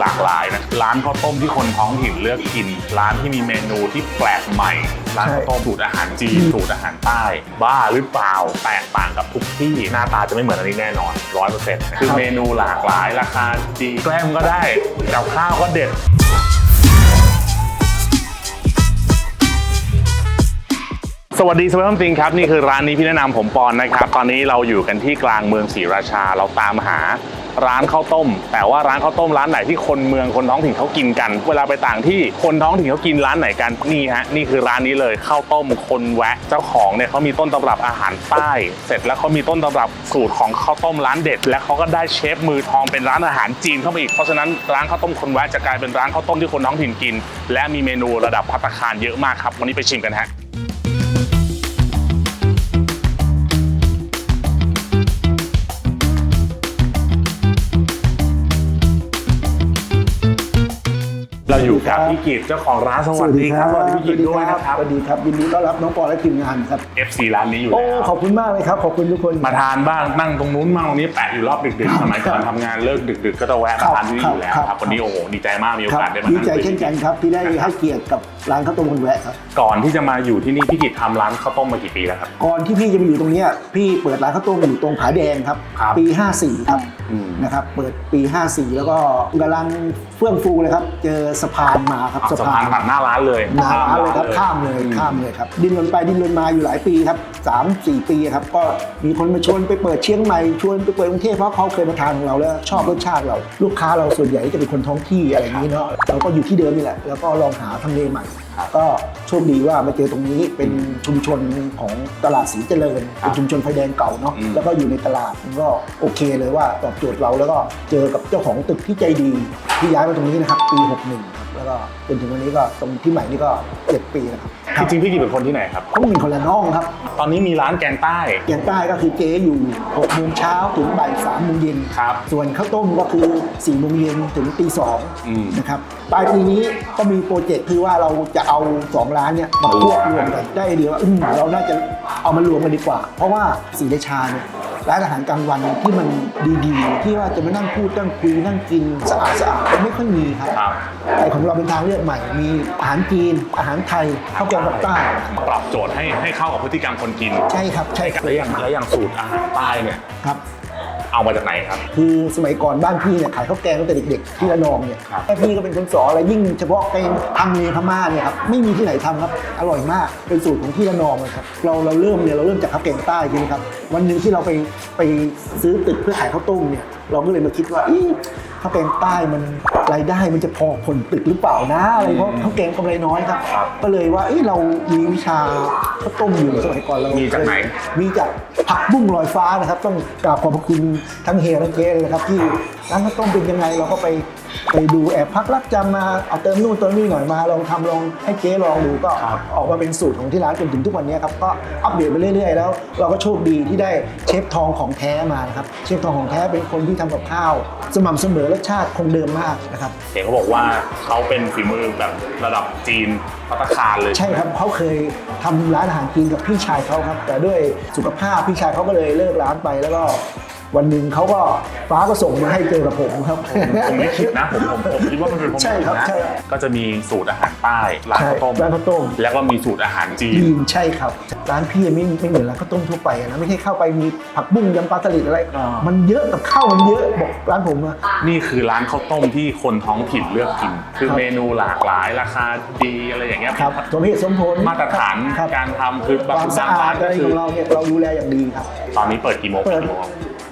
หลากหลายนะร้านข้าวต้มที่คนท้องถิ่นเลือกกิน ร้านที่มีเมนูที่แปลกใหม่ ร้านข้าวต้มสูตรอาหารจีนสูตรอาหารใต้ บ้าหรือเปล่าแตกต่างกับทุกที่หน้าตาจะไม่เหมือนอันนี้แน่นอนร้อยเปอร์เซ็นต์คือเมนูหลากหลายราคาดีแกล้มก็ได้กับข้าวก็เด็ด สวัสดีสวัสดีจริงครับนี่คือร้านนี้พี่แนะนำผมปอนนะครับ ตอนนี้เราอยู่กันที่กลางเมืองศรีราชาเราตามหาร้านข้าวต้ม แต่ว่าร้านข้าวต้มร้านไหนที่คนเมืองคนท้องถิ่นเขากินกัน เวลาไปต่างที่คนท้องถิ่นเขากินร้านไหนกันนี่ฮะนี่คือร้านนี้เลยข้าวต้มคนแวะเจ้าของเนี่ยเขามีต้นตำรับอาหารใต้ เสร็จแล้วเขามีต้นตำรับสูตรของข้าวต้มร้านเด็ด และเขาก็ได้เชฟมือทองเป็นร้านอาหารจีนเข้ามาอีกเพราะฉะนั้นร้านข้าวต้มคนแวะจะกลายเป็นร้านข้าวต้มที่คนท้องถิ่นกิน และมีเมนูระดับภัตตาคารเยอะมากครับวันนี้ไปชิมกันฮะ อยู่กับพี่กิตเจ้าของร้านสวัสดีครับสวัสดีพี่กิตด้วยนะครับสวัสดีครับยินดีต้อนรับน้องปอและทีมงานครับ FC ร้านนี้อยู่โอ้แล้วขอบคุณมากเลยครับขอบคุณทุกคนมาทานบ้างนั่งตรงนู้นมั่งตรงนี้แปะอยู่รอบดึกๆสมัยก่อนทำงานเลิกดึก ๆ ก็จะแวะมาทานที่นี่อยู่แล้วครับครับวันนี้โอ้โหดีใจมากมีโอครับกาสได้มาดีนั่งใจคุยเช่นกันครับที่ได้ให้เกียรติกับร้านข้าวต้มคนแวะครับก่อนที่จะมาอยู่ที่นี่พี่กิตทำร้านข้าวต้มมากี่ปีแล้วครับก่อนที่พี่จะมาอยู่ตรงเนี้ยพี่เปิดร้านข้าวต้มอยู่ตรงผาแดงครับครับปี 54ครับอืม นะครับเปิดปี 54 แล้วก็กำลังเฟื่องฟูเลยครับ เจอสะพานมาครับสะพานตัดหน้าร้านเลยหนาร้านเลยครับข้ามเลยอื ข้ามเลยครับดิ้นรนไปดิ้นรนมาอยู่หลายปีครับสามสี่ปีครับก็มีคนมาชวนไปเปิดเชียงใหม่ชวนไปเปิดกรุงเทพเพราะเขาเคยมาทานของเราแล้วชอบรสชาติเรา ลูกค้าเราส่วนใหญ่จะเป็นคนท้องที่อะไรอย่างนี้เนาะเราก็อยู่ที่เดิมนี่แหละแล้วก็ลองหาทำเลใหม่ ก็โชคดีว่ามาเจอตรงนี้เป็นชุมชนของตลาดสีเจริญเป็นชุมชนไฟแดงเก่าเนาะแล้วก็อยู่ในตลาดมันก็โอเคเลยว่าตอบโจทย์เราแล้วก็เจอกับเจ้าของตึกที่ใจดีที่ย้ายมาตรงนี้นะครับปี 61ครับแล้วก็จนถึงวันนี้ก็ตรงที่ใหม่นี่ก็ 7 ปีแล้วครับครับ จริงๆพี่กิตเป็นคนที่ไหนครับเขาเป็นคนละน้องครับ ตอนนี้มีร้านแกงใต้อย่างใต้ก็คือเจ๊อยู่6โมงเช้าถึงบ่าย3โมงเย็นครับส่วนข้าวต้มก็คือ4โมงเย็นถึงตีสองอืมนะครับปลายปีนี้ก็มีโปรเจกต์คือว่าเราจะเอา 2 ร้านเนี่ยมาควบรวมกันได้ไอเดียว่าอืมเราน่าจะเอามารวมกันดีกว่า เพราะว่าศรีราชาเนี่ยร้านอาหารกลางวันที่มันดีๆ ที่ว่าจะมานั่งพูดนั่งคุยนั่งกินสะอาดสะอาดไม่ค่อยมีครับครับแต่ของเราเป็นทางเลือกใหม่ มีอาหารจีนอาหารไทยข้าวแกงปักใต้ปรับโจทย์ให้ให้เข้ากับพฤติกรรมคนกิน ใช่ครับใช่ครับแล้วอย่างแล้วอย่างสูตรอาหารใต้เนี่ยครับ เอามาจากไหนครับ คือสมัยก่อนบ้านพี่เนี่ยขายข้าวแกงตั้งแต่เด็กๆที่ระนองเนี่ยครับ แม่พี่ก็เป็นคนสอนอะไรยิ่งเฉพาะเป็นทางเนพม่าเนี่ยครับไม่มีที่ไหนทำครับอร่อยมากเป็นสูตรของที่ระนองเลยครับเราเราเริ่มเนี่ยเราเริ่มจากข้าวแกงใต้ใช่ไหมครับวันหนึ่งที่เราไปไปซื้อตึกเพื่อขายข้าวต้มเนี่ยเราก็เลยมาคิดว่าอีข้าวแกงใต้มันรายได้มันจะพอผลตึกหรือเปล่านะอะไรเพราะข้าวแกงกำไรน้อยครับครับก็เลยว่าเอ้ยเรามีวิชาข้าวต้มอยู่สมัยก่อนเรามีจากไหนมีจากผักบุ้งลอยฟ้านะครับ ต้องกราบขอบพระคุณทั้งเฮียทั้งเจ๊เลยนะครับที่ ร้านข้าวต้มเป็นยังไงเราก็ไปไปดูแอบพักรักจำมาเอาเติมนู่นเติมนี่หน่อยมาลองทำลองให้เจ๊ลองดูก็ครับ ออกมาเป็นสูตรของที่ร้านจนถึงทุกวันนี้ครับก็อัปเดตไปเรื่อยๆแล้ว เราก็โชคดีที่ได้เชฟทองของแท้มานะครับเชฟทองของแท้เป็นคนที่ทำกับข้าว สม่ำเสมอรสชาติคงเดิมมากนะครับ เห็นเขาบอกว่าเขาเป็นฝีมือแบบระดับจีนพัตตาคารเลยใช่ครับเขาเคยทำร้านอาหารจีนกับพี่ชายเขาครับ แต่ด้วยสุขภาพพี่ชายเขาก็เลยเลิกร้านไปแล้วก็ วันหนึ่งเขาก็ฟ้าก็ส่งมาให้เจอกับผมครับ ผมไม่คิดนะผมผมผมคิดว่ามันเป็นผมใช่ครับนะใช่ก็จะมีสูตรอาหารใต้ร้านใช่ข้าวต้มร้านข้าวต้มแล้วก็มีสูตรอาหารจีน จีนใช่ครับ ร้านพี่ไม่ไม่เหมือนร้านข้าวต้มทั่วไปอะนะไม่ใช่เข้าไปมีผักบุ้งยำปลาสลิดอะไร อ่ามั มันเยอะกับข้าวมันเยอะบอกร้านผมอะ นี่คือร้านข้าวต้มที่คนท้องถิ่นเลือกกิน คือครับ เมนูหลากหลายราคาดีอะไรอย่างเงี้ยครับสมเหตุสมผลมาตรฐานครับการทำคือความสะอาดอะไรของเราเนี่ยเราดูแลอย่างดีครับ ตอนนี้เปิดกี่โมงเปิด กี่โมง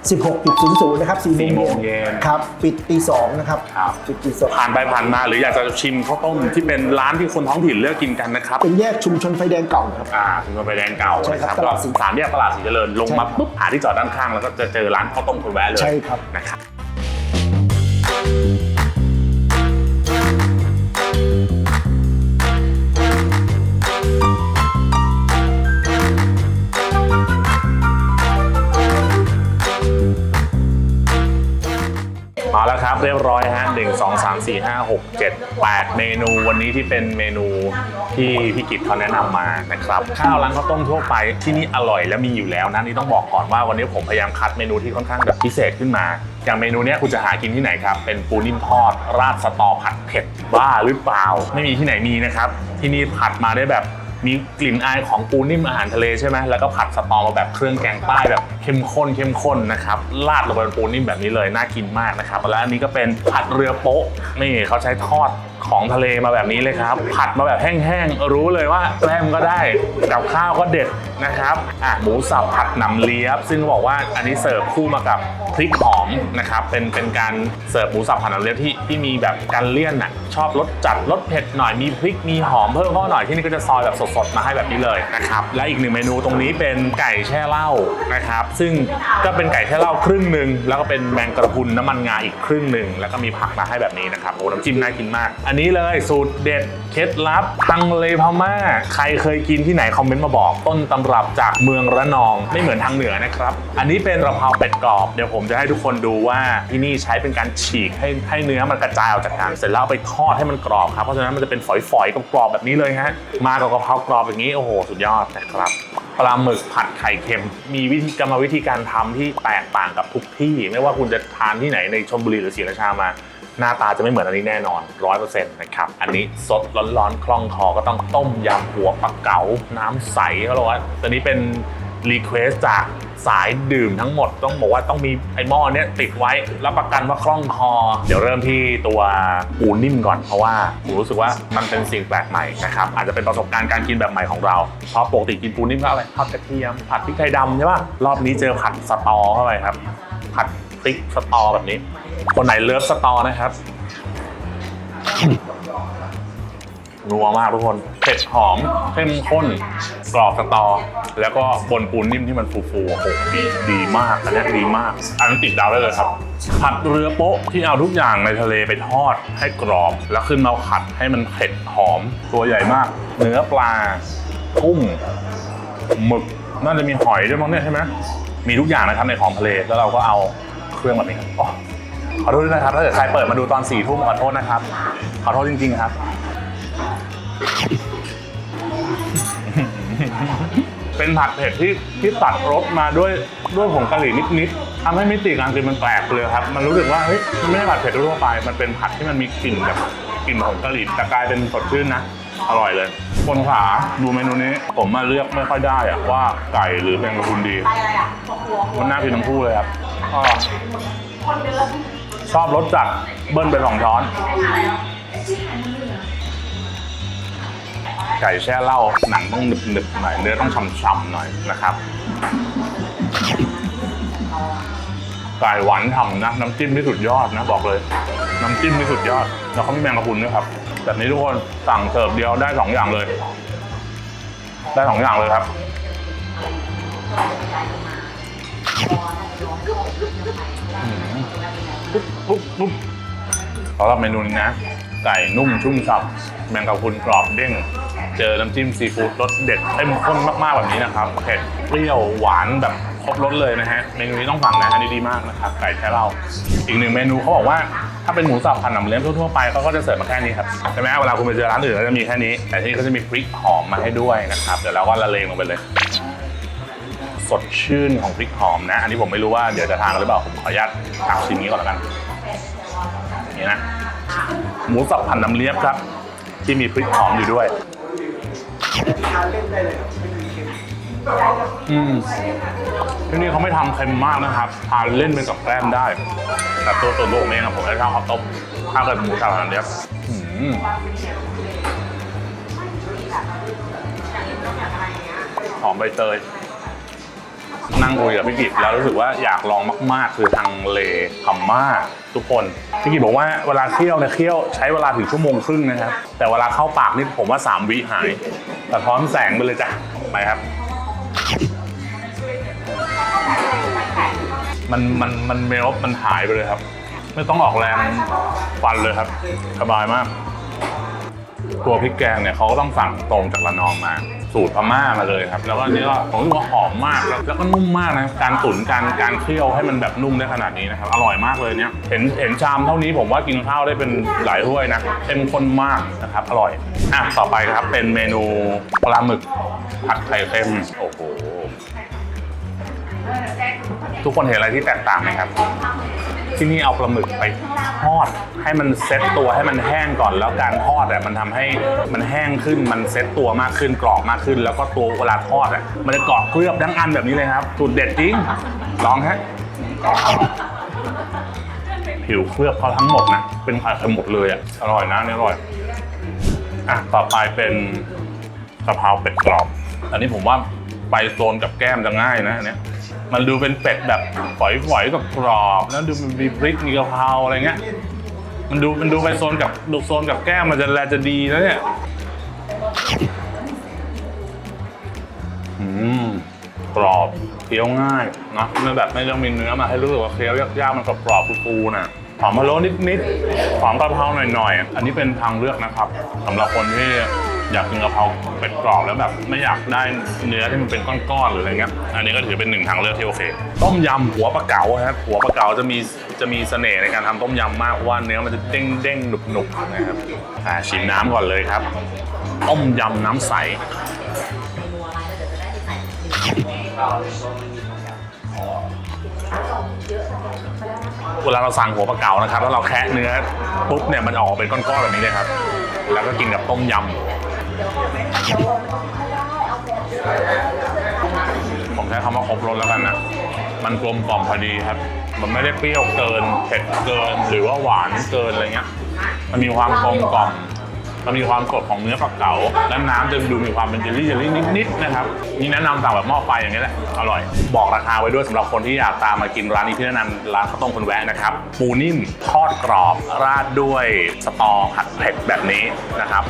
16.00 นะครับ4 4โมโมงงเย็เย็นนครับ ปิดตีสองนะครับครับปิดตีสองผ่านไปผ่านมาหรืออยากจะชิมข้าวต้มที่เป็นร้านที่คนท้องถิ่นเลือกกินกันนะครับ เป็นแยกชุมชนไฟแดงเก่าครับ อ่าถึงมาไปแดงเก่าใช่นะคครัรับบก็ตลาดสีสามแยกตลาดสีเจริญลงมาใช่ครับปุ๊บหาที่จอดด้านข้างแล้วก็จะเจอร้านข้าวต้มคนแวะเลยใช่ครับ นะครับมาแล้วครับ 3 4 5 6 7 8 เมนูวันนี้ที่เป็นเมนูที่พี่กิตเขาแนะนำมานะครับข้าวร้านข้าวต้มทั่วไปที่นี่อร่อยและมีอยู่แล้วนะนี่ต้องบอกก่อนว่าวันนี้ผมพยายามคัดเมนูที่ค่อนข้างแบบพิเศษขึ้นมา อย่างเมนูนี้คุณจะหากินที่ไหนครับ เป็นปูนิ่มทอด ราดสตอผัดเผ็ดบ้าหรือเปล่า ไม่มีที่ไหนมีนะครับ ที่นี่ผัดมาได้แบบ มีกลิ่นอายของปูนิ่มอาหารทะเลใช่ไหมแล้วก็ผัดสตอมาแบบเครื่องแกงใต้แบบเข้มข้นเข้มข้นนะครับราดลงไปบนปูนิ่มแบบนี้เลยน่ากินมากนะครับแล้วอันนี้ก็เป็นผัดเรือโป๊ะนี่เขาใช้ทอด ของทะเลมาแบบนี้เลยครับ ผัดมาแบบแห้งๆ รู้เลยว่าแกล้มก็ได้กับข้าวก็เด็ดนะครับอะหมูสับผัดหนำเลียบ ซึ่งบอกว่าอันนี้เสิร์ฟคู่มากับพริกหอมนะครับเป็นเป็นการเสิร์ฟหมูสับผัดหนำเลียบที่ที่มีแบบการเลี่ยนน่ะชอบรสจัดรสเผ็ดหน่อยมีพริกมีหอมเพิ่มเข้าหน่อยที่นี่ก็จะซอยแบบสดๆมาให้แบบนี้เลยนะครับและอีกหนึ่งเมนูตรงนี้เป็นไก่แช่เหล้านะครับ ซึ่งก็เป็นไก่แช่เหล้าครึ่งหนึ่งแล้วก็เป็นแมงกระพรุนน้ำมันงาอีกครึ่งหนึ่งแล้วก็มีผักมาให้แบบนี้นะครับโอ้น้ำจิ้มน่ากินมากอันนี้เลยสูตรเด็ดเคล็ดลับทางเลพม่า ใครเคยกินที่ไหนคอมเมนต์มาบอก ต้นตำรับจากเมืองระนองไม่เหมือนทางเหนือนะครับ อันนี้เป็นกระเพราเป็ดกรอบ เดี๋ยวผมจะให้ทุกคนดูว่าที่นี่ใช้เป็นการฉีกให้ให้เนื้อมันกระจายออกจากกันเสร็จแล้วเอาไปทอดให้มันกรอบครับเพราะฉะนั้นมันจะเป็นฝอยๆกรอบๆแบบนี้เลยฮะมากับกระเพรากรอบอย่างนี้โอ้โหสุดยอดนะครับ ปลาหมึกผัดไข่เค็ม มีวิธีกรรมวิธีการทำที่แตกต่างกับทุกที่ ไม่ว่าคุณจะทานที่ไหนในชลบุรีหรือศรีราชามา หน้าตาจะไม่เหมือนอันนี้แน่นอน100%นะครับ อันนี้สดร้อนๆ คล่องคอก็ต้องต้มยำหัวปลาเก๋าน้ำใสเขาบอกว่าตัวนี้เป็นรีเควสจาก สายดื่มทั้งหมดต้องบอกว่าต้องมีไอ้หม้อเนี้ยติดไว้รับประกันว่าคล่องคอ เดี๋ยวเริ่มที่ตัวปูนิ่มก่อนเพราะว่าผมรู้สึกว่ามันเป็นสิ่งแปลกใหม่นะครับอาจจะเป็นประสบการณ์การกินแบบใหม่ของเราเพราะปกติกินปูนิ่มก็อะไรผัดกระเทียมผัดพริกไทยดำใช่ป่ะรอบนี้เจอผัดสตอเข้าไปครับ ผัดพริกสตอแบบนี้ คนไหนเลิฟสตอนะครับ นัวมากทุกคนเผ็ดหอมเข้มข้นกรอบสตอ แล้วก็บนปูนนิ่มที่มันฟูๆโอ้โหดีดีมากอันนี้ดีมาก อันนั้นติดดาวได้เลยครับ ผัดเรือโป๊ะที่เอาทุกอย่างในทะเลไปทอดให้กรอบ แล้วขึ้นมาผัดให้มันเผ็ดหอมตัวใหญ่มาก เนื้อปลากุ้งหมึกน่าจะมีหอยด้วยมั้งเนี่ยใช่ไหมมีทุกอย่างนะครับในของทะเลแล้วเราก็เอาเครื่องแบบนี้ครับอ๋อขอโทษด้วยนะครับถ้าเกิดใครเปิดมาดูตอนสี่ทุ่มขอโทษนะครับ ขอโทษจริงๆครับ เป็นผัดเผ็ดที่ที่ตัดรสมาด้วยด้วยผงกะหรี่นิดๆทำให้มิติการกินมันแปลกเลยครับ มันรู้สึกว่าเฮ้ยมันไม่ได้ผัดเผ็ดทั่วไป มันเป็นผัดที่มันมีกลิ่นแบบกลิ่นผงกะหรี่แต่กลายเป็นสดชื่นนะ อร่อยเลย คนขาดูเมนูนี้ผมมาเลือกไม่ค่อยได้อะว่าไก่หรือแมงกะพรุนดีมันน่ากินทั้งคู่เลยครับอ้อชอบรสจัดเบิ้ลไปสองช้อน ไก่แช่เหล้าหนังต้องหนึบๆหน่อยเนื้อต้องฉ่ำๆหน่อยนะครับไก่หวานฉ่ำนะน้ำจิ้มที่สุดยอดนะบอกเลย น้ำจิ้มที่สุดยอดแล้วเขามีแมงกะพรุนด้วยครับแบบนี้ทุกคนสั่งเสิร์ฟเดียวได้สองอย่างเลย ได้สองอย่างเลยครับปุ๊บปุ๊บปุ๊บสำหรับเมนูนี้นะ ไก่นุ่มชุ่มฉ่ำแมงกะพรุนกรอบเด้งเจอน้ำจิ้มซีฟู้ดรสเด็ดเข้มข้นมากๆแบบนี้นะครับเผ็ดเปรี้ยวหวานแบบครบรสเลยนะฮะเมนูนี้ต้องสั่งนะอันนี้ดีมากนะครับไก่แช่เหล้าอีกหนึ่งเมนูเขาบอกว่าถ้าเป็นหมูสับผัดหนำเลี้ยงทั่วๆไปเขาก็จะเสิร์ฟมาแค่นี้ครับใช่ไหมเวลาคุณไปเจอร้านอื่นก็จะมีแค่นี้ แต่ที่นี่เขาจะมีพริกหอมมาให้ด้วยนะครับเดี๋ยวเราก็ละเลงลงไปเลย สดชื่นของพริกหอมนะ อันนี้ผมไม่รู้ว่าเดี๋ยวจะทานกันหรือเปล่าผมขออนุญาตตักชิ้นนี้ก่อนแล้วกัน นี่นะหมูสับผัดน้ำเลียบครับ ที่มีพริกหอมอยู่ด้วยอืมที่นี่เขาไม่ทำเค็มมากนะครับทานเล่นเป็นกับแกล้มได้ แต่ตัวตัวโลกเองอะผมจะชอบข้าวต้มถ้าเกิดหมูสับผัดน้ำเลียบอืมหอมใบเตย นั่งคุยกับพี่กิจแล้วรู้สึกว่าอยากลองมาก ๆ คือทางเลพม่าทุกคนพี่กิจบอกว่าเวลาเคี่ยวเนี่ยเคี่ยวใช้เวลาถึงชั่วโมงครึ่งนะครับ แต่เวลาเข้าปากนี่ผมว่า 3 วิหายแต่ท้อนแสงไปเลยจ้ะไปครับ มันมันมันเมลมันหายไปเลยครับ ไม่ต้องออกแรงฟันเลยครับ สบายมาก ตัวพริกแกงเนี่ยเขาก็ต้องสั่งตรงจากระนองมา สูตรพม่ามาเลยครับ แล้วก็อันนี่ก็ผมรู้สึกว่าหอมมากแล้วแล้วก็นุ่มมากนะการตุ๋นการการเคี่ยวให้มันแบบนุ่มได้ขนาดนี้นะครับ อร่อยมากเลยเนี่ยเห็นเห็นชามเท่านี้ผมว่ากินข้าวได้เป็นหลายถ้วยนะเข้มข้นมากนะครับ อร่อยอะต่อไปครับเป็นเมนูปลาหมึกผัดไข่เค็มโอ้โหทุกคนเห็นอะไรที่แตกต่างไหมครับ ที่นี่เอาปลาหมึกไป ทอดให้มันเซ็ตตัวให้มันแห้งก่อน แล้วการทอดอะมันทำให้มันแห้งขึ้นมันเซ็ตตัวมากขึ้นกรอบมากขึ้น แล้วก็ตัวเวลาทอดอะมันจะกรอบเคลือบทั้งอันแบบนี้เลยครับสูตรเด็ดจริงลองฮะผิวเคลือบเขาทั้งหมดนะเป็นไข่เค็มหมดเลยอะอร่อยนะนี่อร่อยอะต่อไปเป็นกะเพราเป็ดกรอบ อันนี้ผมว่าไปโซนกับแก้มจะง่ายนะอันเนี้ย มันดูเป็นเป็ดแบบฝอยๆกับกรอบแล้วดูมันมีพริกมีกะเพราอะไรเงี้ยมันดูมันดูไปโซนกับดูโซนกับแก้มมันจะแลจะดีนะเนี่ยอืมกรอบเคี้ยวง่ายนะไม่แบบไม่ต้องมีเนื้อมาให้รู้สึกว่าเคี้ยวยากๆมันกรอบๆฟูๆน่ะหอมพะโล้นิดๆหอมกะเพราหน่อยๆ อันนี้เป็นทางเลือกนะครับสำหรับคนที่ อยากกินกะเพราเป็ดกรอบแล้วแบบไม่อยากได้เนื้อที่มันเป็นก้อนๆหรืออะไรเงี้ยอันนี้ก็ถือเป็นหนึ่งทางเลือกที่โอเค ต้มยำหัวปลาเก๋าครับหัวปลาเก๋าจะมีจะมีเสน่ห์ในการทำต้มยำมากว่าเนื้อมันจะเด้งเด้งหนุบๆนะครับอ่าชิมน้ำก่อนเลยครับต้มยำน้ำใสเวลาเราสั่งหัวปลาเก๋านะครับ แล้วเราแคะเนื้อปุ๊บเนี่ยมันออกเป็นก้อนๆแบบนี้เลยครับ แล้วก็กินกับต้มยำ ผมใช้คำว่าครบรสแล้วกันนะ มันกลมกล่อมพอดีครับ มันไม่ได้เปรี้ยวเกิน เผ็ดเกิน หรือว่าหวานเกินอะไรเงี้ย มันมีความกลมกล่อม มันมีความสดของเนื้อปลาเก๋าและน้ำจะดูมีความเป็นเจลลี่เจลลี่นิดๆนะครับนี่แนะนำสั่งแบบหม้อไฟอย่างนี้แหละอร่อย บอกราคาไว้ด้วยสำหรับคนที่อยากตามมากินร้านนี้ที่แนะนำร้านข้าวต้มคนแวะนะครับปูนิ่มทอดกรอบราดด้วยสตอผัดเผ็ดแบบนี้นะครับ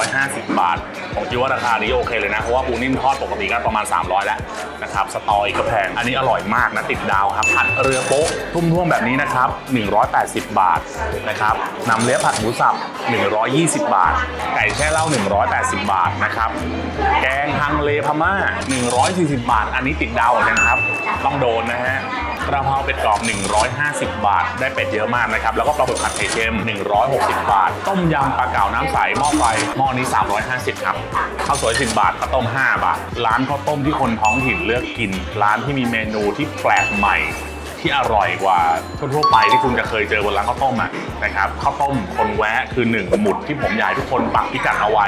350 บาทผมคิดว่าราคานี้โอเคเลยนะเพราะว่าปูนิ่มทอดปกติก็ประมาณ 300 แล้วนะครับสตออีกก็แพงอันนี้อร่อยมากนะติดดาวครับผัดเรือโป๊ะทุ่มท่วมแบบนี้นะครับ180 บาทนะครับนำเลี้ยผัดหมูสับ 120 บาทไก่แช่เหล้า 180 บาทนะครับ แกงฮังเลพม่า 140 บาท อันนี้ติดดาวเหมือนกันครับ ต้องโดนนะฮะกระเพราเป็ดกรอบ 150 บาท ได้เป็ดเยอะมากนะครับ แล้วก็ปลาหมึกผัดไข่เค็ม 160 บาท ต้มยำปลาเก๋าน้ำใส หม้อไฟ หม้อนี้ 350 ครับ ข้าวสวย 10 บาทข้าวต้ม 5 บาท ร้านข้าวต้มที่คนท้องถิ่นเลือกกิน ร้านที่มีเมนูที่แปลกใหม่ ที่อร่อยกว่าทั่วไปที่คุณจะเคยเจอบนร้านข้าวต้มนะครับข้าวต้มคนแวะคือหนึ่งหมุดที่ผมอยากให้ทุกคนปักพิกัดเอาไว้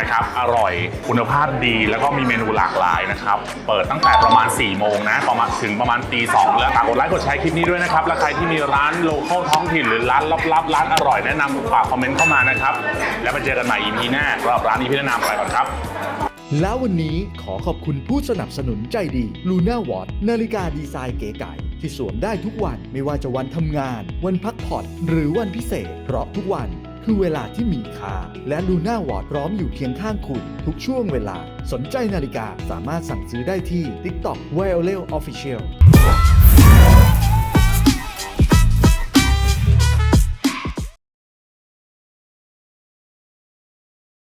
นะครับอร่อยคุณภาพดีแล้วก็มีเมนูหลากหลายนะครับเปิดตั้งแต่ประมาณ4ี่โมงนะประมาณถึงประมาณตีสองแล้วฝากกดไลค์กดแชร์คลิปนี้ด้วยนะครับและใครที่มีร้านโลคอลท้องถิ่นหรือร้านลับๆร้านอร่อยแนะนำฝากคอมเมนต์เข้ามานะครับแล้วไปเจอกันใหม่ EP หน้าสำหรับร้านนี้พี่แนะนำไปก่อนครับ แล้ววันนี้ขอขอบคุณผู้สนับสนุนใจดี Luna w a t นาฬิกาดีไซน์เก๋ไก๋ที่สวมได้ทุกวันไม่ว่าจะวันทำงาน วันพักผ่อนหรือวันพิเศษ เพราะทุกวันคือเวลาที่มีค่า และ Luna Watch พร้อมอยู่เคียงข้างคุณ ทุกช่วงเวลา สนใจนาฬิกาสามารถสั่งซื้อได้ที่ TikTok v i o l e Official